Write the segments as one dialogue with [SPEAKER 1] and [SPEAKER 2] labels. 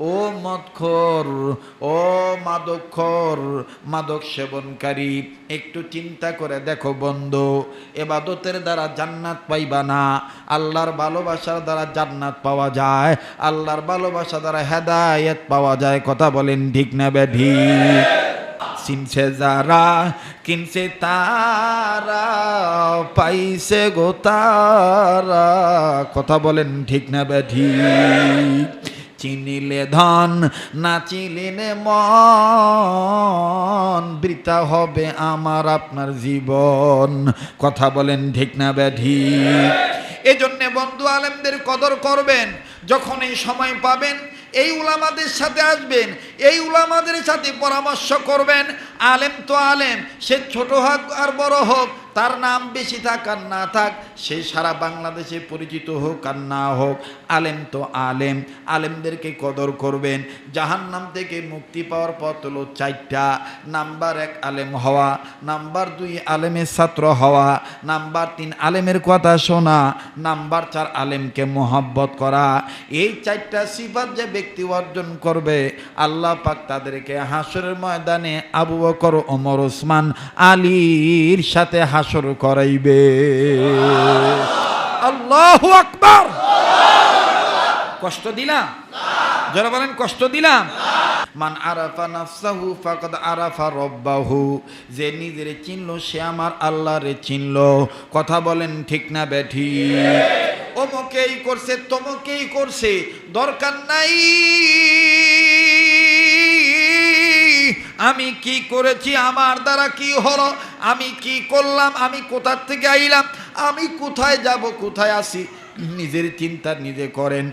[SPEAKER 1] ও মদখোর ও মাদকখোর, মাদক সেবনকারী, একটু চিন্তা করে দেখো বন্ধু, এবাদতের দ্বারা জান্নাত পাইবা না, আল্লাহর ভালোবাসার দ্বারা জান্নাত পাওয়া যায়, আল্লাহর ভালোবাসা দ্বারা হেদায়েত পাওয়া যায়, কথা বলেন ঠিক না ব্যাধি চিনছে যারা, কিনছে তারা, পাইছে গো তারা, কথা বলেন ঠিক না ব্যাধি চিনিলে ধন, না চিনিলে মন। বৃথা হবে আমার, আপনার জীবন। কথা বলেন ঠিক না ব্যাধি? এজন্যে বন্ধু আলেমদের কদর করবেন। যখন এই সময় পাবেন, এই উলামাদের সাথে আসবেন এই উলামাদের সাথে পরামর্শ করবেন। আলেম তো আলেম, সে ছোট হোক আর বড় হোক, তার নাম বেশি থাক আর না থাক, সে সারা বাংলাদেশে পরিচিত হোক আর না হোক। আলেম তো আলেম, আলেমদেরকে কদর করবেন। জাহান্নাম থেকে মুক্তি পাওয়ার পথ হলো চারটা। নাম্বার এক, আলেম হওয়া। নাম্বার দুই, আলেমের ছাত্র হওয়া। নাম্বার তিন, আলেমের কথা শোনা। নাম্বার চার, আলেমকে মোহাব্বত করা। এই চারটা সিফাত যে ব্যক্তি অর্জন করবে, আল্লাহ পাক তাদেরকে হাসরের ময়দানে আবু বকর, ওমর, ওসমান, আলীর সাথে হাসর করাইবে। আল্লাহ আকবার। কষ্ট দিলাম? যারা বলেন, কষ্ট দিলাম? মান আরাফা নাফসাহু ফাকাদ আরাফা রব্বাহু। যে নিজেরে চিনলো, সে আমার আল্লাহরে চিনলো। কথা বলেন ঠিক না ব্যাঠি অমুকেই করছে, তমুকেই করছে, দরকার নাই। আমি কি করেছি? আমার দ্বারা কি হলো? আমি কি করলাম? আমি কোথার থেকে আইলাম? আমি কোথায় যাব? কোথায় আসি নিজের চিন্তা নিজে করেন,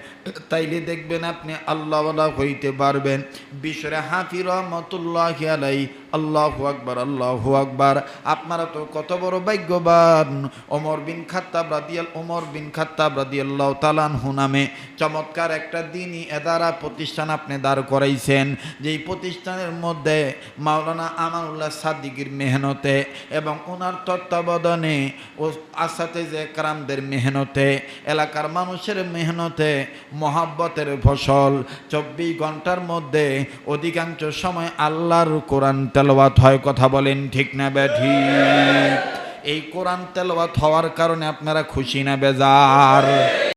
[SPEAKER 1] তাইলে দেখবেন আপনি আল্লাহওয়ালা হইতে পারবেন। বিশ্বরে হাফি রহমতুল্লাহ আলাই আল্লাহ আকবার আল্লাহ আকবার। আপনারা তো কত বড় ভাগ্যবান। ওমর বিন খাত্তাব রাদিয়াল, ওমর বিন খাত্তাব রাদিয়াল্লাহ তালানহু নামে চমৎকার একটা দিনই এদারা প্রতিষ্ঠান আপনি দাঁড় করাইছেন। যেই প্রতিষ্ঠানের মধ্যে মাওলানা আমানুল্লাহ সাদ্দিকির মেহনতে এবং ওনার তত্ত্বাবধানে ও আসাতে যে কারামদের মেহনতে এলাকার মানুষের মেহনতে মহাব্বতের ফসল। চব্বিশ ঘণ্টার মধ্যে অধিকাংশ সময় আল্লাহর কোরআন তেলাওয়াত হয়, কথা বলেন ঠিক না ব্যাধি এই কোরআন তেলাওয়াত হওয়ার কারণে আপনারা খুশি না বেজার?